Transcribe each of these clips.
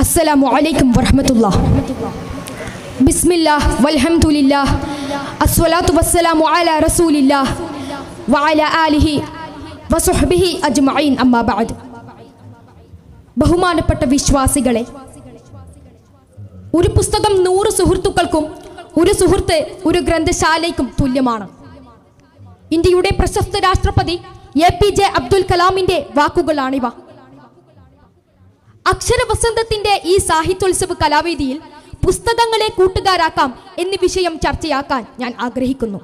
അസ്സലാമു അലൈക്കും വറഹമത്തുള്ള ബിസ്മില്ലാ വൽഹംദുലില്ലാ അസ്വലാത്തു വസ്സലാമു അലാ റസൂലില്ലാ വഅല ആലിഹി വസുഹ്ബിഹി അജ്മഈൻ. അമ്മാ ബഅദ്. ബഹുമാനപ്പെട്ട വിശ്വാസികളെ ഒരു പുസ്തകം നൂറ് സുഹൃത്തുക്കൾക്കും ഒരു സുഹൃത്ത് ഒരു ഗ്രന്ഥശാലയ്ക്കും തുല്യമാണ്. ഇന്ത്യയുടെ പ്രശസ്ത രാഷ്ട്രപതി എ പി ജെ അബ്ദുൽ കലാമിന്റെ വാക്കുകളാണിവ. അക്ഷരവസന്തത്തിന്റെ ഈ സാഹിത്യോത്സവ കലാവേദിയിൽ പുസ്തകങ്ങളെ കൂട്ടുകാരാക്കാം എന്ന വിഷയം ചർച്ചയാക്കാൻ ഞാൻ ആഗ്രഹിക്കുന്നു.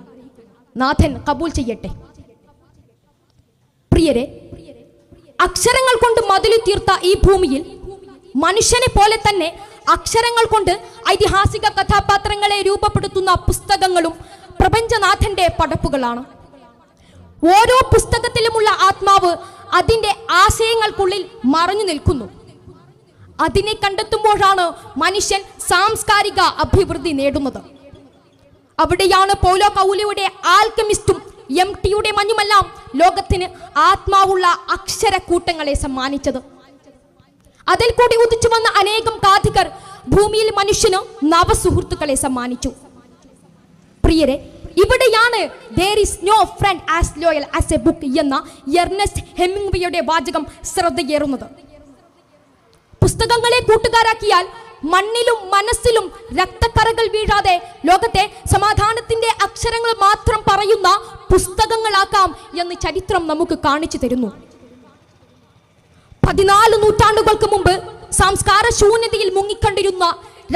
നാഥൻ കബൂൽ ചെയ്യട്ടെ. പ്രിയരെ അക്ഷരങ്ങൾ കൊണ്ട് മതിലു തീർത്ത ഈ ഭൂമിയിൽ മനുഷ്യനെ പോലെ തന്നെ അക്ഷരങ്ങൾ കൊണ്ട് ഐതിഹാസിക കഥാപാത്രങ്ങളെ രൂപപ്പെടുത്തുന്ന പുസ്തകങ്ങളും പ്രപഞ്ചനാഥന്റെ പടപ്പുകളാണ്. ഓരോ പുസ്തകത്തിലുമുള്ള ആത്മാവ് അതിന്റെ ആശയങ്ങൾക്കുള്ളിൽ മറഞ്ഞു നിൽക്കുന്നു. അതിനെ കണ്ടെത്തുമ്പോഴാണ് മനുഷ്യൻ സാംസ്കാരിക അഭിവൃദ്ധി നേടുന്നത്. അവിടെയാണ് പോലോ കൗലിയുടെ ആൽക്കമിസ്റ്റും എം ടിയുടെ മഞ്ഞുമെല്ലാം ലോകത്തിന് ആത്മാവുള്ള അക്ഷരക്കൂട്ടങ്ങളെ സമ്മാനിച്ചത്. അതിൽ കൂടി ഉദിച്ചു വന്ന അനേകം കാഥികർ ഭൂമിയിൽ മനുഷ്യന് നവസുഹൃത്തുക്കളെ സമ്മാനിച്ചു. പ്രിയരെ ഇവിടെയാണ് is no friend as loyal as a book എന്ന എർണസ്റ്റ് ഹെമിംഗ്വേയുടെ വാചകം ശ്രദ്ധയേറുന്നത്. പുസ്തകങ്ങളെ കൂട്ടുകാരാക്കിയാൽ മണ്ണിലും മനസ്സിലും രക്തക്കറകൾ വീഴാതെ ലോകത്തെ സമാധാനത്തിന്റെ അക്ഷരങ്ങൾ മാത്രം പറയുന്ന പുസ്തകങ്ങളാക്കാം എന്ന് ചരിത്രം നമുക്ക് കാണിച്ചു തരുന്നു. പതിനാല് നൂറ്റാണ്ടുകൾക്ക് മുമ്പ് സംസ്കാര ശൂന്യതയിൽ മുങ്ങിക്കണ്ടിരുന്ന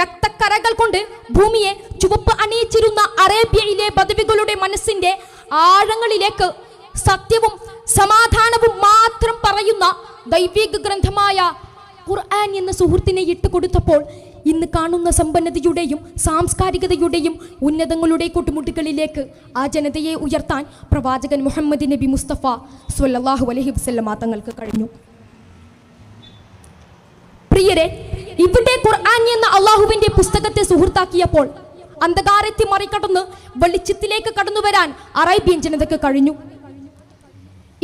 രക്തക്കറകൾ കൊണ്ട് ഭൂമിയെ ചുവപ്പ് അണിയിച്ചിരുന്ന അറേബ്യയിലെ പദവികളുടെ മനസ്സിന്റെ ആഴങ്ങളിലേക്ക് സത്യവും സമാധാനവും മാത്രം പറയുന്ന ദൈവിക ഗ്രന്ഥമായ ഖുർആൻ എന്ന സുഹൃത്തിനെ ഇട്ടുകൊടുത്തപ്പോൾ ഇന്ന് കാണുന്ന സമ്പന്നതയുടെയും സാംസ്കാരികതയുടെയും ഉന്നതങ്ങളുടെ കൂട്ടുമുട്ടുകളിലേക്ക് ആ ജനതയെ ഉയർത്താൻ പ്രവാചകൻ മുഹമ്മദ് നബി മുസ്തഫ സ്വല്ലല്ലാഹു അലഹി വസല്ലമ തങ്ങൾക്ക് കഴിഞ്ഞു. പ്രിയരെ ഇവിടെ ഖുർആൻ എന്ന അള്ളാഹുവിന്റെ പുസ്തകത്തെ സുഹൃത്താക്കിയപ്പോൾ അന്ധകാരത്തെ മറികടന്ന് വെളിച്ചത്തിലേക്ക് കടന്നു വരാൻ അറേബ്യൻ ജനതയ്ക്ക് കഴിഞ്ഞു.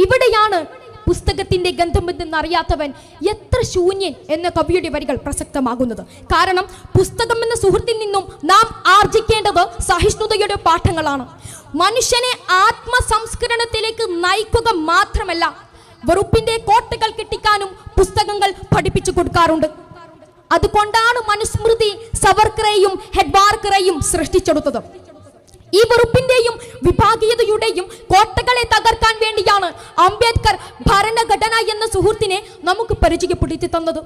ഇവിടെയാണ് പുസ്തകത്തിന്റെ ഗന്ധമെന്നറിയാത്തവൻ എത്ര ശൂന്യൻ എന്ന കവിയുടെ വരികൾ പ്രസക്തമാകുന്നത്. കാരണം പുസ്തകം എന്ന സുഹൃത്തിൽ നിന്നും നാം ആർജിക്കേണ്ടത് സഹിഷ്ണുതയുടെ പാഠങ്ങളാണ്. മനുഷ്യനെ ആത്മസംസ്കരണത്തിലേക്ക് നയിക്കുക മാത്രമല്ല വെറുപ്പിന്റെ കോട്ടകൾ കെട്ടിക്കാനും പുസ്തകങ്ങൾ പഠിപ്പിച്ചു കൊടുക്കാറുണ്ട്. അതുകൊണ്ടാണ് മനുസ്മൃതി സവർക്കറേയും ഹെഡ്വാർക്കറേയും സൃഷ്ടിച്ചെടുത്തത്. ഈ വെറുപ്പിന്റെയും വിഭാഗീയതയുടെയും കോട്ടകളെ തകർക്കാൻ വേണ്ടിയാണ് അംബേദ്കർ എന്ന സുഹൃത്തിനെ നമുക്ക് പരിചയപ്പെടുത്തി തന്നത്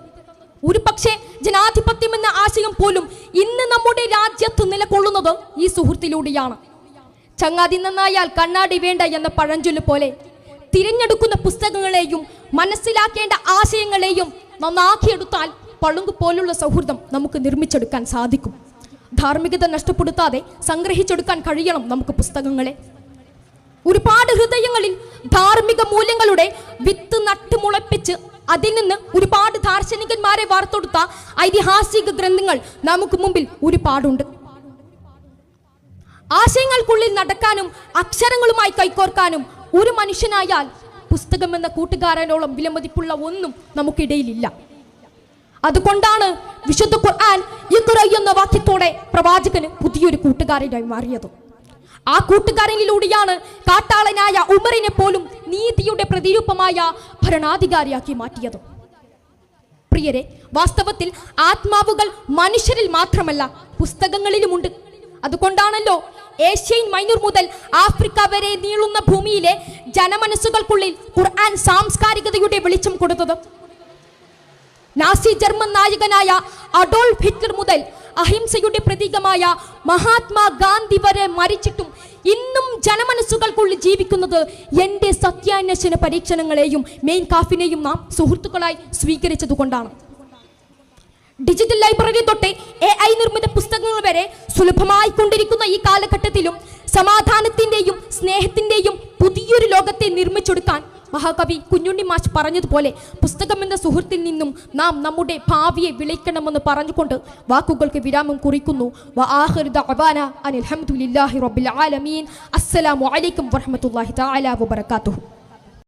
ഒരു പക്ഷേ ജനാധിപത്യം എന്ന ആശയം പോലും ഇന്ന് നമ്മുടെ രാജ്യത്ത് നിലകൊള്ളുന്നത് ഈ സുഹൃത്തിലൂടെയാണ്. ചങ്ങാതി നന്നായാൽ കണ്ണാടി വേണ്ട എന്ന പഴഞ്ചൊല്ല് പോലെ തിരഞ്ഞെടുക്കുന്ന പുസ്തകങ്ങളെയും മനസ്സിലാക്കേണ്ട ആശയങ്ങളെയും നന്നാക്കിയെടുത്താൽ പളുങ്ക് പോലുള്ള സൗഹൃദം നമുക്ക് നിർമ്മിച്ചെടുക്കാൻ സാധിക്കും. ധാർമ്മികത നഷ്ടപ്പെടുത്താതെ സംഗ്രഹിച്ചെടുക്കാൻ കഴിയണം നമുക്ക് പുസ്തകങ്ങളെ. ഒരുപാട് ഹൃദയങ്ങളിൽ ധാർമ്മിക മൂല്യങ്ങളുടെ വിത്ത് നട്ടുമുളപ്പിച്ച് അതിൽ നിന്ന് ഒരുപാട് ദാർശനികന്മാരെ വാർത്തെടുത്ത ഐതിഹാസിക ഗ്രന്ഥങ്ങൾ നമുക്ക് മുമ്പിൽ ഒരുപാടുണ്ട്. ആശയങ്ങൾക്കുള്ളിൽ നടക്കാനും അക്ഷരങ്ങളുമായി കൈകോർക്കാനും ഒരു മനുഷ്യനായാൽ പുസ്തകം എന്ന കൂട്ടുകാരനോളം വിലമതിപ്പുള്ള ഒന്നും നമുക്കിടയിലില്ല. അതുകൊണ്ടാണ് വിശുദ്ധ ഖുർആൻ എന്ന വാക്യത്തോടെ പ്രവാചകന് പുതിയൊരു കൂട്ടുകാരനായി മാറിയത്. ആ കൂട്ടുകാരനിലൂടെയാണ് കാട്ടാളനായ ഉമറിനെ പോലും നീതിയുടെ പ്രതിരൂപമായ ഭരണാധികാരിയാക്കി മാറ്റിയത്. പ്രിയരെ വാസ്തവത്തിൽ ആത്മാവുകൾ മനുഷ്യരിൽ മാത്രമല്ല പുസ്തകങ്ങളിലുമുണ്ട്. അതുകൊണ്ടാണല്ലോ ഏഷ്യൻ മൈനൂർ മുതൽ ആഫ്രിക്ക വരെ നീളുന്ന ഭൂമിയിലെ ജനമനസ്സുകൾക്കുള്ളിൽ ഖുർആൻ സാംസ്കാരികതയുടെ വെളിച്ചം കൊടുത്തത്. നാസി ജർമ്മൻ നായകനായ അഡോൾഫ് ഹിറ്റ്ലർ മുതൽ അഹിംസയുടെ പ്രതീകമായ മഹാത്മാ ഗാന്ധി വരെ മരിച്ചിട്ടും ഇന്നും ജനമനസ്സുകൾക്കുള്ളിൽ ജീവിക്കുന്നത് എന്റെ സത്യാന്വേഷണ പരീക്ഷണങ്ങളെയും മെയിൻ കാഫിനെയും നാം സുഹൃത്തുക്കളായി സ്വീകരിച്ചതുകൊണ്ടാണ് ഡിജിറ്റൽ ലൈബ്രറി തൊട്ട് എ ഐ നിർമ്മിത പുസ്തകങ്ങൾ വരെ സുലഭമായി കൊണ്ടിരിക്കുന്ന ഈ കാലഘട്ടത്തിലും സമാധാനത്തിന്റെയും സ്നേഹത്തിന്റെയും പുതിയൊരു ലോകത്തെ നിർമ്മിച്ചെടുക്കാൻ മഹാകവി കുഞ്ഞുണ്ണി മാഷ് പറഞ്ഞതുപോലെ പുസ്തകം എന്ന സുഹൃത്തിൽ നിന്നും നാം നമ്മുടെ ഭാവിയെ വിളിക്കണമെന്ന് പറഞ്ഞുകൊണ്ട് വാക്കുകൾക്ക് വിരാമം കുറിക്കുന്നു. വആഖിറു ദഅവാന അനിൽ ഹംദുലില്ലാഹി റബ്ബിൽ ആലമീൻ. അസ്സലാമു അലൈക്കും വറഹ്മത്തുള്ളാഹി തആല വബറകാതുഹു.